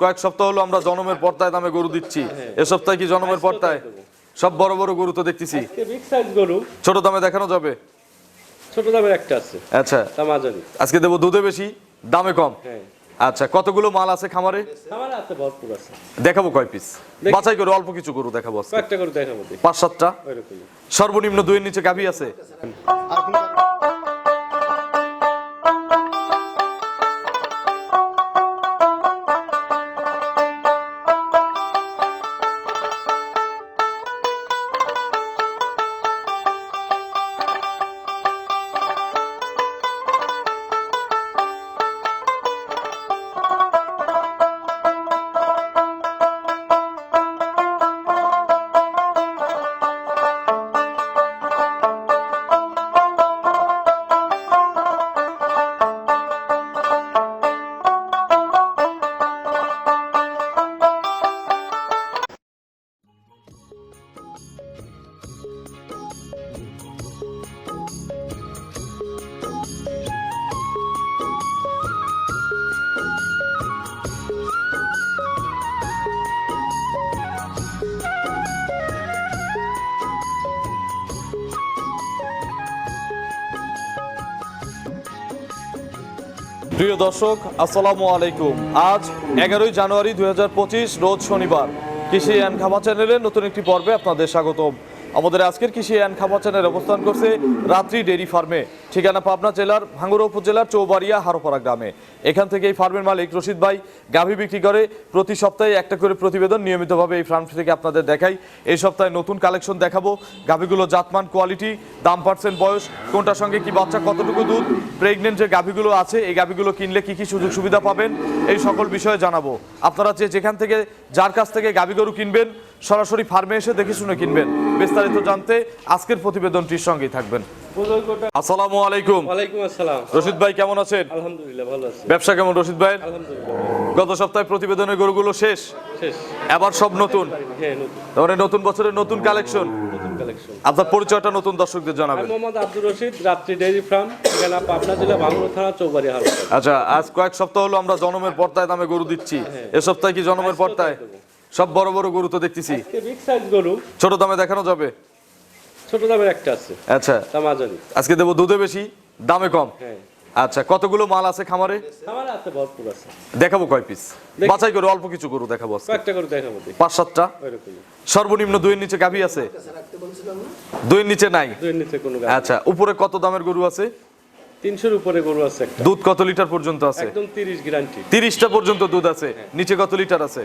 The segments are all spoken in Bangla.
কয়েক সপ্তাহ হলো আমরা জনমের পর্তায় দামে গরু দিচ্ছি। এ সপ্তাহে কি জনমের পর্তায় সব বড় বড় গরু তো দেখতেছি। গরু। ছোট দামে দেখানো যাবে? ছোট দামের একটা আছে। আচ্ছা। আজকে দেবো দুধে বেশি দামে কম। হ্যাঁ। আচ্ছা কতগুলো মাল আছে খামারে? আছে ভরপুর আছে। দেখাবো কয় পিস। বাছাই করে অল্প কিছু গরু দেখাবো আজকে। কয়েকটা করে দেখাবো পাঁচ সাতটা। সর্বনিম্ন দুইয়ের নিচে গাভী আছে? প্রিয় দর্শক, আসসালামু আলাইকুম। আজ এগারোই জানুয়ারি দু হাজার পঁচিশ, রোজ শনিবার। কৃষি অ্যান্ড খামার চ্যানেলের নতুন একটি পর্বে আপনাদের স্বাগতম। আমাদের আজকের কৃষি অ্যান্ড খামার চ্যানেল অবস্থান করছে রাত্রি ডেইরি ফার্মে। ঠিকানা পাবনা জেলার ভাঙ্গুড়া উপজেলার চৌবাড়িয়া হারোপাড়া গ্রামে। এখান থেকে এই ফার্মের মালিক রশিদ ভাই গাভী বিক্রি করে প্রতি সপ্তাহে একটা করে প্রতিবেদন নিয়মিতভাবে এই ফার্ম থেকে আপনাদের দেখাই। এই সপ্তাহে নতুন কালেকশন দেখাবো। গাভীগুলো জাতমান, কোয়ালিটি, দাম পার্সেন্ট, বয়স, কোনটার সঙ্গে কি বাচ্চা, কতটুকু দুধ প্রেগনেন্ট যে গাভীগুলো আছে, এই গাভীগুলো কিনলে কি কি সুযোগ সুবিধা পাবেন, এই সকল বিষয়ে জানাব। আপনারা যে যেখান থেকে, যার কাছ থেকে গাভী গরু কিনবেন, সরাসরি ফার্মে এসে দেখে শুনে কিনবেন। বিস্তারিত জানতে আজকের প্রতিবেদনটির সঙ্গেই থাকবেন। আসসালামু আলাইকুম। ওয়ালাইকুম আসসালাম। রশিদ ভাই কেমন আছেন? আলহামদুলিল্লাহ ভালো আছি। ব্যবসা কেমন রশিদ ভাই? আলহামদুলিল্লাহ। গত সপ্তাহে প্রতিবেদনের গরুগুলো শেষ। শেষ। আবার সব নতুন। হ্যাঁ নতুন। বছরের নতুন কালেকশন নতুন কালেকশন আপনার পরিচয়টা নতুন দর্শকদের জানাবেন। মোহাম্মদ আব্দুর রশিদ রাত্রি ডেইরি ফার্ম ঠিকানা পাবনা জেলা থানা চৌবাড়ি আচ্ছা আজ কয়েক সপ্তাহ হলো আমরা জনমের পর্দায় দামে গরু দিচ্ছি। এ সপ্তাহে কি জনমের পর্দায়? সব বড় বড় গরু তো দেখতেছি। ছোট দামে দেখানো যাবে? ছোট দামের একটা আছে। আচ্ছা। তা মাঝারি আজকে দেবো দুধে বেশি দামে কম। হ্যাঁ। আচ্ছা কতগুলো মাল আছে খামারে? আমার আছে ভরপুর আছে। দেখাবো কয় পিস বাছাই করে অল্প কিছু গরু দেখাবো। কয়েকটা দেখাবো পাঁচ সাতটা। সর্বনিম্ন দুইয়ের নিচে গাভী আছে? দুইয়ের নিচে নাই? দুই নিচে কোনো আচ্ছা উপরে কত দামের গরু আছে? তিনশোর উপরে গরু আছে দুধ কত লিটার পর্যন্ত আছে? একদম তিরিশ গ্যারান্টি তিরিশটা পর্যন্ত দুধ আছে। নিচে কত লিটার আছে?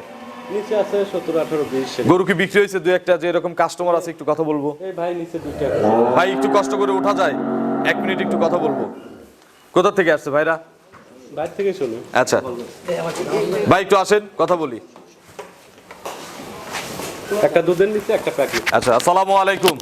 নিচে আছে সতেরো আঠারো বিশ গরু কি বিক্রি হয়েছে? দু একটা যে এরকম কাস্টমার আছে একটু কথা বলব। এই ভাই নিচে দুইটা ভাই একটু কষ্ট করে ওঠা যায়। এক মিনিট একটু কথা বলব। কোথা থেকে আসছে ভাইরা? বাইরে থেকে আচ্ছা। ভাই একটু আসেন কথা বলি। একটা দুধের নিচে একটা প্যাকেট। আচ্ছা আসসালামু আলাইকুম।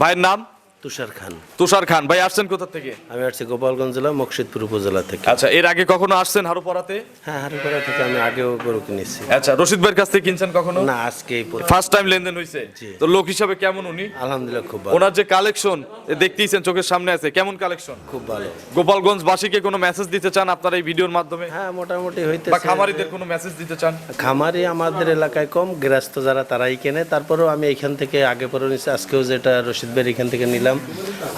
ভাইয়ের নাম? তুষার খান। তুষার খান ভাই আসছেন কোথা থেকে? আমি আসছি গোপালগঞ্জ জেলা মকসিদপুর উপজেলা থেকে। আচ্ছা এর আগে কখনো আসছেন হারোপাড়াতে? হ্যাঁ হারিপাড়া থেকে আমি আগেও গরু কিনেছি। আচ্ছা রশিদ ভাইয়ের কাছ থেকে কিনছেন কখনো? না আজকে ফার্স্ট টাইম লেনদেন হয়েছে তো লোক হিসাবে কেমন উনি? আলহামদুলিল্লাহ খুব ভালো। ওনার যে কালেকশন দেখতেইছেন চোখের সামনে আছে কেমন কালেকশন খুব ভালো। গোপালগঞ্জ বাসীকে কোনো মেসেজ দিতে চান আপনারা এই ভিডিওর মাধ্যমে? হ্যাঁ মোটামুটি বা খামারিদের কোনো মেসেজ দিতে চান? খামারি আমাদের এলাকায় কম গৃহস্থ যারা তারাই কেনে। তারপরেও আমি এখান থেকে আগে পরে আজকেও যেটা রশিদ ভাইয়ের এখান থেকে নিলাম।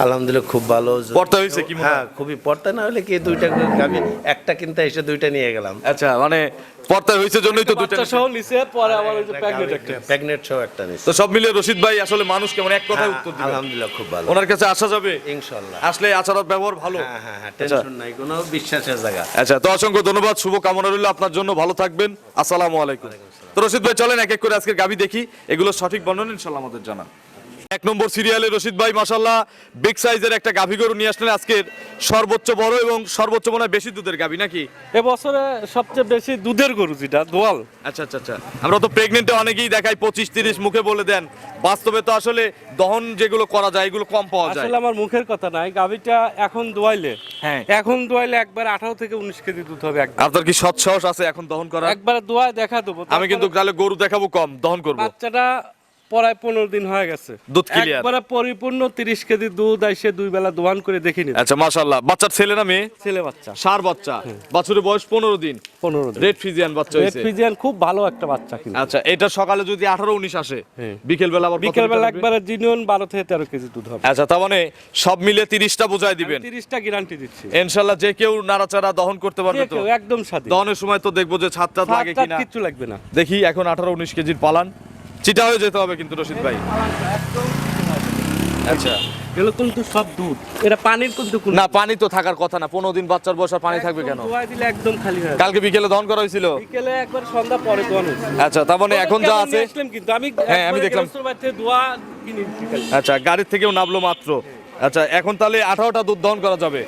আলহামদুলিল্লাহ খুব ভালো। পর্তা হয়েছে কি হ্যাঁ খুবই পর্তা না হলে কি দুইটা আমি একটা কিনতে এসে দুইটা নিয়ে গেলাম। আচ্ছা মানে পর্তা হয়েছে জন্যই তো বাচ্চা সহ নিচে পরে আবার ওই যে প্যাকেট একটা। প্যাগনেট সহ একটা নিচ্ছি তো সব মিলিয়ে রশিদ ভাই আসলে মানুষ কেমন? এক কথায় উত্তর দিবেন। আলহামদুলিল্লাহ খুব ভালো। ওনার কাছে আসা যাবে? ইনশাল্লাহ। আসলে আচার ব্যবহার ভালো। হ্যাঁ হ্যাঁ হ্যাঁ টেনশন নাই কোনো বিশ্বাসের জায়গা। আচ্ছা তো অসংখ্য ধন্যবাদ শুভ কামনা রইল আপনার জন্য ভালো থাকবেন আসসালামু আলাইকুম। তো রশিদ ভাই চলেন এক এক করে আজকের গাবি দেখি এগুলো সঠিক বর্ণনা ইনশাল্লাহ আমাদের জানা এক নম্বর সিরিয়ালে রশিদ ভাই মাসাল্লাহ বিগ সাইজের একটা গাভী গরু নিয়ে আসলেন আজকের সর্বোচ্চ বড় এবং সর্বোচ্চ মনে হয় বেশি দুধের গাভী নাকি? এবছরে সবচেয়ে বেশি দুধের গরু যেটা দোয়াল। আচ্ছা আচ্ছা আচ্ছা। আমরা তো প্রেগনেন্টে অনেকেই দেখাই পঁচিশ তিরিশ মুখে বলে দেন। বাস্তবে তো আসলে দহন যেগুলো করা যায় এগুলো কম পাওয়া যায়। আসলে আমার মুখের কথা নাই গাভিটা এখন দোয়াইলে। হ্যাঁ। এখন দোয়াইলে একবার আঠারো থেকে উনিশ কেজি দুধ হবে একবার। আপনার কি সৎ সাহস আছে এখন দহন করা একবার দোয়ায় দেখা দেবো। আমি কিন্তু তাহলে গরু দেখাবো কম দহন করব। বাচ্চাটা প্রায় পনেরো দিন হয়ে গেছে। দুধ? একবারে পরিপূর্ণ তিরিশ কেজি দুধ আইসে দুই বেলা দোয়ান করে দেখে নিবে আচ্ছা মাশাল্লাহ বাচ্চার ছেলে না মেয়ে? ছেলে বাচ্চা। সার বাচ্চা। বাছুরের বয়স পনেরো দিন। পনেরো দিন। রেড ফ্রিজিয়ান বাচ্চা রেড ফিজিয়ান খুব ভালো একটা বাচ্চা কিন্তু। আচ্ছা এটা সকালে যদি আঠারো উনিশ আসে হ্যাঁ। বিকেল বেলা আবার বিকেল বেলা একবারে জিনিয়ন বারো থেকে তেরো কেজি দুধ হবে। আচ্ছা তার মানে সব মিলে তিরিশটা বোঝাই দিবেন। তিরিশটা গ্যারান্টি দিচ্ছি। ইনশাল্লাহ যে কেউ নাড়াচাড়া দহন করতে পারবে তো। একদম স্বাধীন। দহনের সময় তো দেখব যে ছাদ টাদ লাগে কিনা। কিচ্ছু লাগবে না। দেখি এখন আঠারো উনিশ কেজির পালান। চিটা হয়ে যেতে হবে কিন্তু রশিদ ভাই। আচ্ছা। এগুলো কিন্তু সব দুধ। এটা পানির কিন্তু না পানি তো থাকার কথা না পনেরো দিন বাচ্চার বয়স পানি থাকবে কেন? দিলে একদম খালি হয়ে। কালকে বিকেলে দহন করা হয়েছিল? বিকেলে একবার সন্ধ্যা পরে হয়েছে। আচ্ছা তার মানে এখন যা আছে কিন্তু আমি হ্যাঁ, আমি দেখলাম। দোয়া। আচ্ছা গাড়ির থেকেও নামলো মাত্র। আচ্ছা এখন তাহলে আঠারোটা দুধ দহন করা যাবে?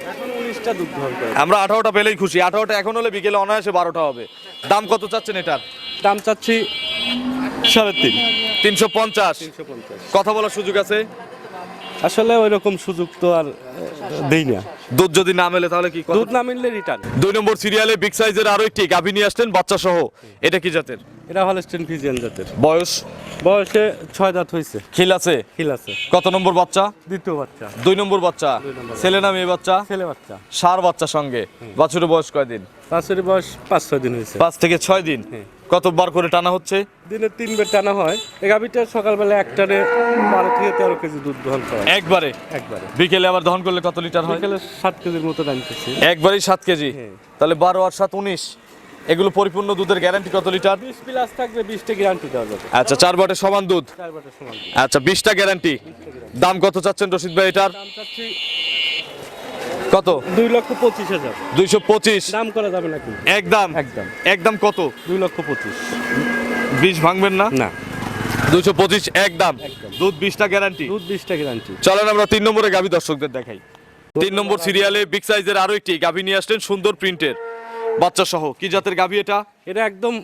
দুধ দহন করে আমরা আঠারোটা পেলেই খুশি। আঠারোটা এখন হলে বিকেলে অনায়াসে বারোটা হবে। দাম কত চাচ্ছেন এটার? দাম চাচ্ছি সাড়ে তিন। তিনশো পঞ্চাশ। কথা বলার সুযোগ আছে? আসলে ওই রকম সুযোগ তো আর দেই না। দুধ যদি না মেলে তাহলে কি দুধ না মিললে রিটার্ন দুই নম্বর সিরিয়ালে বিগ সাইজের আরও একটি গাভী নিয়ে আসলেন বাচ্চা সহ এটা কি জাতের? এটা হলস্টেন ফিজিয়ান জাতের। বয়স? বয়সে ছয় দাঁত হয়েছে খিল আছে? খিল আছে। কত নম্বর বাচ্চা? দ্বিতীয় বাচ্চা। দুই নম্বর বাচ্চা। ছেলে না মেয়ে বাচ্চা? ছেলে বাচ্চা। সার বাচ্চা সঙ্গে। বাছুরের বয়স কয়দিন? পাঁচের বয়স পাঁচ ছয় দিন হয়েছে পাঁচ থেকে ছয় দিন। কতবার করে টানা হচ্ছে? দিনে তিন বের টানা হয়। এই গাভিটা সকালবেলা একটারে বারো থেকে তেরো কেজি দুধ দহন করা একবারে? একবারে। বিকেলে আবার দহন করলে কত লিটার হয়? বিকেলে সাত কেজির মতো টানতেছি একবারেই সাত কেজি? হ্যাঁ। তাহলে বারো আর সাত উনিশ। এগুলো পরিপূর্ণ দুধের গ্যারান্টি কত লিটার? বিশ প্লাস থাকবে বিশটা গ্যারান্টি দেওয়া যাবে। আচ্ছা চার বটে সমান দুধ? চার বাটের সমান দুধ। আচ্ছা বিশটা গ্যারান্টি দাম কত চাচ্ছেন রশিদ ভাই এটার? দাম চাচ্ছি কত? দুই লক্ষ পঁচিশ হাজার। দুইশো পঁচিশ। দাম করা যাবে না একদম। একদম। একদম কত? দুই লক্ষ পঁচিশ। বিশ ভাঙবেন না? না। দুইশো পঁচিশ একদম। দুধ বিশটা গ্যারান্টি দুধ বিশটা গ্যারান্টি চলেন আমরা তিন নম্বরে গাভী দর্শকদের দেখাই। তিন নম্বর সিরিয়ালে বিগ সাইজের আরও একটি গাভী নিয়ে আসলেন সুন্দর প্রিন্টের বাচ্চা সহ কি জাতের গাভী এটা? এটা একদম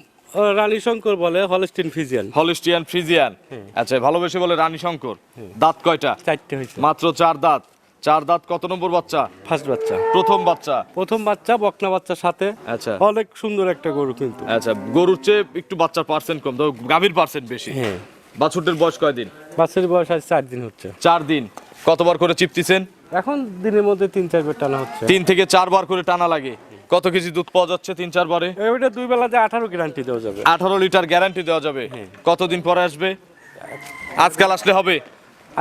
রানী শঙ্কর বলে হলস্টিন ফিজিয়ান হলিস্টিয়ান ফ্রিজিয়ান আচ্ছা ভালোবেসে বলে রানী শঙ্কর দাঁত কয়টা? চারটে হয়েছে। মাত্র চার দাঁত। চার দাঁত কত নম্বর বাচ্চা? ফার্স্ট বাচ্চা। প্রথম বাচ্চা। প্রথম বাচ্চা বকনা বাচ্চার সাথে। আচ্ছা। অনেক সুন্দর একটা গরু কিন্তু। আচ্ছা গরুর চেয়ে একটু বাচ্চার পার্সেন্ট কম তো গাভীর পার্সেন্ট বেশি। হ্যাঁ। বাছুরটির বয়স কয়দিন বাচ্চার বয়স আজ চার দিন হচ্ছে। চার দিন। কতবার করে চিপতিছেন? এখন দিনের মধ্যে তিন চারবার টানা হচ্ছে। তিন থেকে চারবার করে টানা লাগে। কত কেজি দুধ পাওয়া যাচ্ছে তিন চারবারে? এবারে দুই বেলা যে আঠারো গ্যারান্টি দেওয়া যাবে। আঠারো লিটার গ্যারান্টি দেওয়া যাবে। কতদিন পরে আসবে? আজকাল আসলে হবে?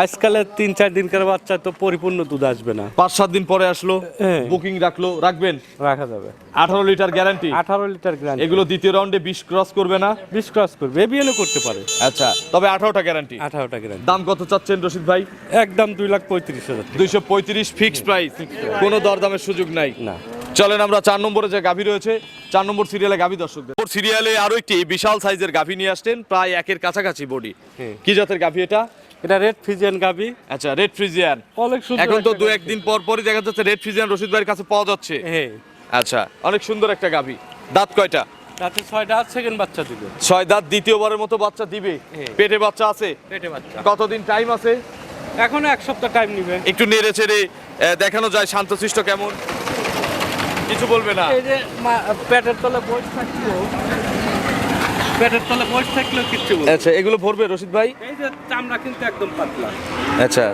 আজকালে তিন চার দিনকার বাচ্চা তো পরিপূর্ণ দুধ আসবে না। পাঁচ সাত দিন পরে আসলো হ্যাঁ। বুকিং রাখল রাখবেন? রাখা যাবে। আঠারো লিটার গ্যারান্টি আঠারো লিটার গ্যারান্টি এগুলো দ্বিতীয় রাউন্ডে বিশ ক্রস করবে না? বিশ ক্রস করবে এবিএনও করতে পারে। আচ্ছা তবে আঠারোটা গ্যারান্টি আঠারোটা গ্যারান্টি দাম কত চাচ্ছেন রশিদ ভাই? একদম দুই লাখ পঁয়ত্রিশ হাজার দুইশো পঁয়ত্রিশ ফিক্সড প্রাইস কোনো দরদামের সুযোগ নাই। না। চলেন আমরা চার নম্বরে যে গাভী রয়েছে চার নম্বর সিরিয়ালে গাভী দর্শকদের। সিরিয়ালে আরও একটি বিশাল সাইজের গাভী নিয়ে আসতেন প্রায় একের কাছাকাছি বডি। কি জাতের গাভী এটা? এটা রেড ফিজিয়ান গাবি আচ্ছা রেড ফ্রিজিয়ান অনেক সুন্দর এখন তো দু একদিন পর পরই দেখা যাচ্ছে রেড ফ্রিজিয়ান রশিদ ভাইয়ের কাছে পাওয়া যাচ্ছে। হ্যাঁ। আচ্ছা অনেক সুন্দর একটা গাভী। দাঁত কয়টা? তাতে ছয়টা সেকেন্ড বাচ্চা দিবে। ছয় দাঁত দ্বিতীয়বারের মতো বাচ্চা দিবে। হ্যাঁ। পেটে বাচ্চা আছে? পেটে বাচ্চা। কতদিন টাইম আছে? এখনও এক সপ্তাহ টাইম নিবে। একটু নেড়ে চেড়ে দেখানো যায় শান্তশিষ্ট কেমন? কিছু বলবে না? এই যে পেটের তলে বই থাকলেও পেটের তলে বই থাকলেও কিচ্ছু আচ্ছা এগুলো ভরবে রশিদ ভাই? এই যে চামড়া কিন্তু একদম পাতলা। আচ্ছা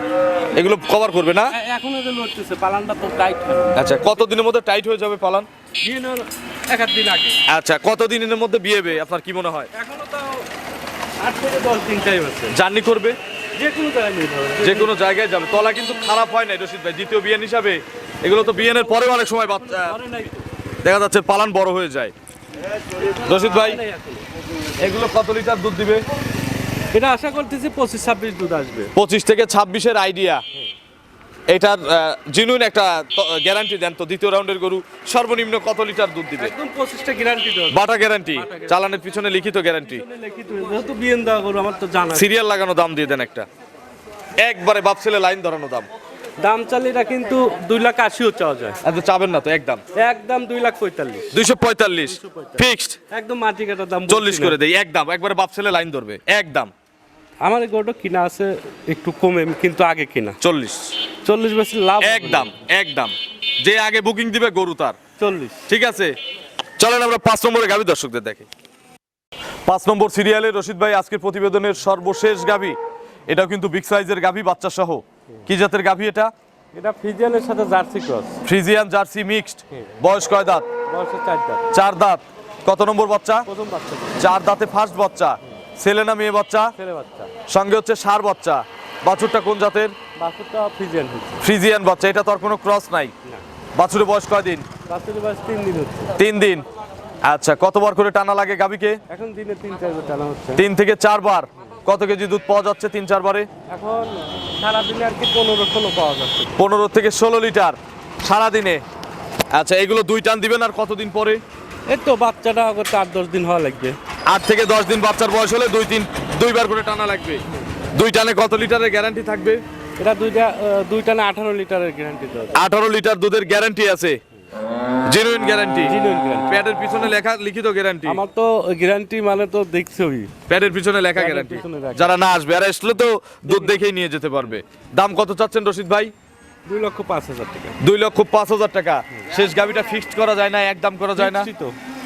এগুলো কভার করবে না? এখন যে লড়তেছে পালানটা তো টাইট আচ্ছা কত দিনের মধ্যে টাইট হয়ে যাবে পালান? বিয়ের এক আধ দিন আগে। আচ্ছা কত দিনের মধ্যে বিয়েবে আপনার কি মনে হয়? এখনও আট থেকে দশ দিন টাইম আছে। জার্নি করবে? যে কোনো জায়গায় যাবে। যে কোনো জায়গায় যাবে। তলা কিন্তু খারাপ হয় নাই রশিদ ভাই। দ্বিতীয় বিয়ান হিসাবে এগুলো তো বিয়ানের পরে অনেক সময় বাচ্চা দেখা যাচ্ছে পালান বড় হয়ে যায়। রশিদ ভাই এগুলো কত লিটার দুধ দিবে? এটা আশা করতেছি পঁচিশ ছাব্বিশ দুধ আসবে। পঁচিশ থেকে ছাব্বিশের আইডিয়া এটার জিনুইন একটা গ্যারান্টি দেন তো দ্বিতীয় রাউন্ডের গরু সর্বনিম্ন কত লিটার দুধ দিবে? একদম পঁচিশটা গ্যারান্টি দেওয়া বাটা গ্যারান্টি চালানের পিছনে লিখিত গ্যারান্টি যেহেতু বিয়েন দেওয়া করব আমার তো জানা সিরিয়াল লাগানো দাম দিয়ে দেন একটা। একবারে বাপ ছেলে লাইন ধরানো দাম। দাম চালিটা কিন্তু দুই লাখ আশিও চাওয়া যায়। এত চাবেন না তো একদম একদম দুই লাখ পঁয়তাল্লিশ। দুইশো পঁয়তাল্লিশ ফিক্সড একদম মাটি কাটার দাম চল্লিশ। করে দেই একদম একবারে বাপ ছেলে লাইন ধরবে একদম আমার গরুটা কিনা আছে একটু কমে কিন্তু আগে কিনা। চল্লিশ। চল্লিশ বেশি লাভ। একদম একদম। যে আগে বুকিং দিবে গরু তার। চল্লিশ। ঠিক আছে? চলেন আমরা পাঁচ নম্বরে গাভী দর্শকদের দেখি। পাঁচ নম্বর সিরিয়ালে রশিদ ভাই আজকের প্রতিবেদনের সর্বশেষ গাভী। এটাও কিন্তু বিগ সাইজের গাভী বাচ্চা সহ কি জাতের গাভী এটা? এটা ফিজিয়ানের সাথে Jersey cross. Friesian Jersey mixed বয়স কয় দাঁত? বয়সে চার দাঁত। চার দাঁত। কত নম্বর বাচ্চা? প্রথম বাচ্চা। চার দাঁতে ফার্স্ট বাচ্চা। ছেলে না মেয়ে বাচ্চা? ছেলে বাচ্চা। সঙ্গে হচ্ছে সার বাচ্চা। বাছুরটা কোন জাতের? বাছুরটা হচ্ছে ফ্রিজিয়ান বাচ্চা এটা তো আর কোনো ক্রস নাই। বাছুরের বয়স কয় দিন? বাছুরের বয়স তিন দিন হচ্ছে। তিন দিন। আচ্ছা কতবার করে টানা লাগে গাভীকে? এখন দিনে তিন চারবার টানা হচ্ছে। তিন থেকে চারবার। কত কেজি দুধ পাওয়া যাচ্ছে তিন চারবারে? এখন সারাদিনে আর কি পনেরো ষোলো পাওয়া যাচ্ছে। পনেরো থেকে ষোলো লিটার সারাদিনে। আচ্ছা এগুলো দুই টান দিবেন আর কতদিন পরে? এই তো বাচ্চাটা করতে আট দশ দিন হওয়া লাগবে। আট থেকে দশ দিন বাচ্চার বয়স হলে দুই তিন দুইবার করে টানা লাগবে। দুই টানে কত লিটারের গ্যারান্টি থাকবে? এটা দুইটা দুইটা না আঠারো লিটারের গ্যারান্টি আঠারো লিটার দুধের গ্যারান্টি আছে। Genuine guarantee. প্যাডের পিছনে লেখা লিখিত গ্যারান্টি আমার তো গ্যারান্টি মানে তো দেখছোই। প্যাডের পিছনে লেখা গ্যারান্টি যারা না আসবে আর আসলে তো দুধ দেখেই নিয়ে যেতে পারবে। দাম কত চাচ্ছেন রশিদ ভাই? দুই লক্ষ পাঁচ হাজার টাকা। দুই লক্ষ পাঁচ হাজার টাকা। শেষ গাবিটা ফিক্সড করা যায় না একদম করা যায় না।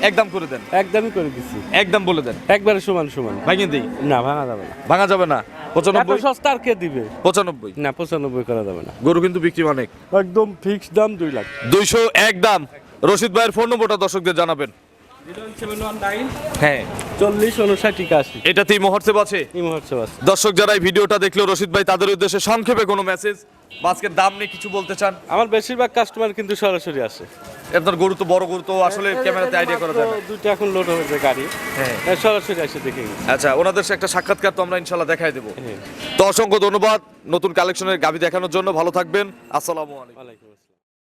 একদম করে দেন। একদমই করে দিচ্ছি একদম বলে দেন। একবারে সমান সমান। ভাঙিয়ে দিই? না ভাঙা যাবে না। ভাঙা যাবে না? পঁচানব্বই? সস্তা আর কে দিবে? পঁচানব্বই। না পঁচানব্বই করা যাবে না। গরু কিন্তু বিক্রি অনেক। একদম ফিক্সড দাম দুই লাখ। দুইশো এক দাম। রশিদ ভাইয়ের ফোন নম্বরটা দর্শকদের জানাবেন। হ্যাঁ। চল্লিশ উনষাট একাশি। আছে আছে দর্শক যারা এই ভিডিওটা দেখল রশিদ ভাই তাদের উদ্দেশ্যে সংক্ষেপে কোনো মেসেজ আজকের দাম নিয়ে কিছু বলতে চান? আমার বেশিরভাগ কাস্টমার কিন্তু সরাসরি আসে। আপনার গরু তো বড় গরু তো আসলে ক্যামেরাতে আইডিয়া করা যায় দুইটা এখন লোড হয়েছে গাড়ি। হ্যাঁ। হ্যাঁ, সরাসরি এসে দেখে আচ্ছা ওনাদের সাথে একটা সাক্ষাৎকার তো আমরা ইনশাল্লাহ দেখাই দেবো। হ্যাঁ। তো অসংখ্য ধন্যবাদ নতুন কালেকশনের গাবি দেখানোর জন্য। ভালো থাকবেন। আসসালামু আলাইকুম।